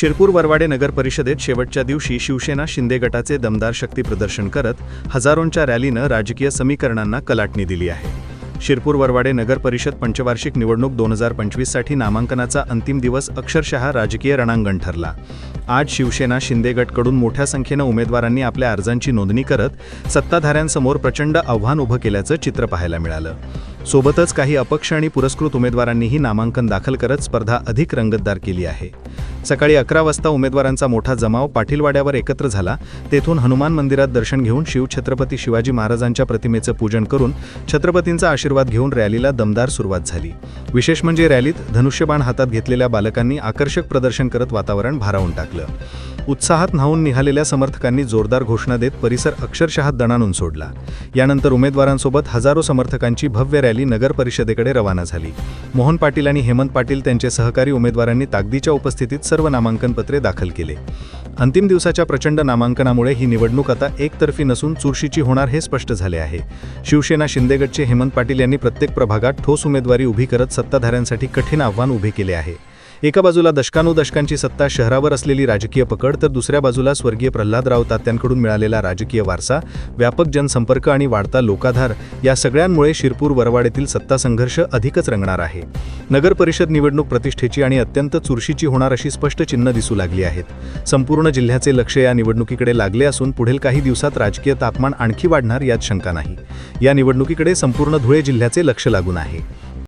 शिरपूर वरवाडे नगर परिषदेत शेवटच्या दिवशी शिवसेना शिंदे गटाचे दमदार शक्ती प्रदर्शन करत हजारोंच्या रॅलीनं राजकीय समीकरणांना कलाटणी दिली आहे. शिरपूर वरवाडे नगर परिषद पंचवार्षिक निवडणूक दोन हजार पंचवीससाठी नामांकनाचा अंतिम दिवस अक्षरशः राजकीय रणांगण ठरला. आज शिवसेना शिंदे गटकडून मोठ्या संख्येनं उमेदवारांनी आपल्या अर्जांची नोंदणी करत सत्ताधाऱ्यांसमोर प्रचंड आव्हान उभं केल्याचं चित्र पाहायला मिळालं. सोबतच काही अपक्ष आणि पुरस्कृत उमेदवारांनीही नामांकन दाखल करत स्पर्धा अधिक रंगतदार केली आहे. सकाळी अकरा वाजता उमेदवारांचा मोठा जमाव पाटीलवाड्यावर एकत्र झाला. तेथून हनुमान मंदिरात दर्शन घेऊन शिवछत्रपती शिवाजी महाराजांच्या प्रतिमेचं पूजन करून छत्रपतींचा आशीर्वाद घेऊन रॅलीला दमदार सुरुवात झाली. विशेष म्हणजे रॅलीत धनुष्यबाण हातात घेतलेल्या बालकांनी आकर्षक प्रदर्शन करत वातावरण भारावून टाकलं. उत्साहात न्हावून निघालेल्या समर्थकांनी जोरदार घोषणा देत परिसर अक्षरशः दणानून सोडला. यानंतर उमेदवारांसोबत हजारो समर्थकांची भव्य रॅली नगर परिषदेकडे रवाना झाली. मोहन पाटील आणि हेमंत पाटील त्यांचे सहकारी उमेदवारांनी ताकदीच्या उपस्थितीत सर्व नामांकन पत्रे दाखल केले. अंतिम दिवसाच्या प्रचंड नामांकनामुळे ही निवडणूक आता एकतर्फी नसून चुरशीची होणार हे स्पष्ट झाले आहे. शिवसेना शिंदेगडचे हेमंत पाटील यांनी प्रत्येक प्रभागात ठोस उमेदवारी उभी करत सत्ताधाऱ्यांसाठी कठीण आव्हान उभे केले आहे. एका बाजूला दशकानुदशकांची सत्ता शहरावर असलेली राजकीय पकड तर दुसऱ्या बाजूला स्वर्गीय प्रल्हादराव तात्यांकडून मिळालेला राजकीय वारसा व्यापक जनसंपर्क आणि वाढता लोकाधार या सगळ्यांमुळे शिरपूर वरवाडेतील सत्ता संघर्ष अधिकच रंगणार आहे. नगर परिषद निवडणूक प्रतिष्ठेची आणि अत्यंत चुरशीची होणार अशी स्पष्ट चिन्ह दिसू लागली आहेत. संपूर्ण जिल्ह्याचे लक्ष या निवडणुकीकडे लागले असून पुढील काही दिवसात राजकीय तापमान आणखी वाढणार यात शंका नाही. या निवडणुकीकडे संपूर्ण धुळे जिल्ह्याचे लक्ष लागून आहे.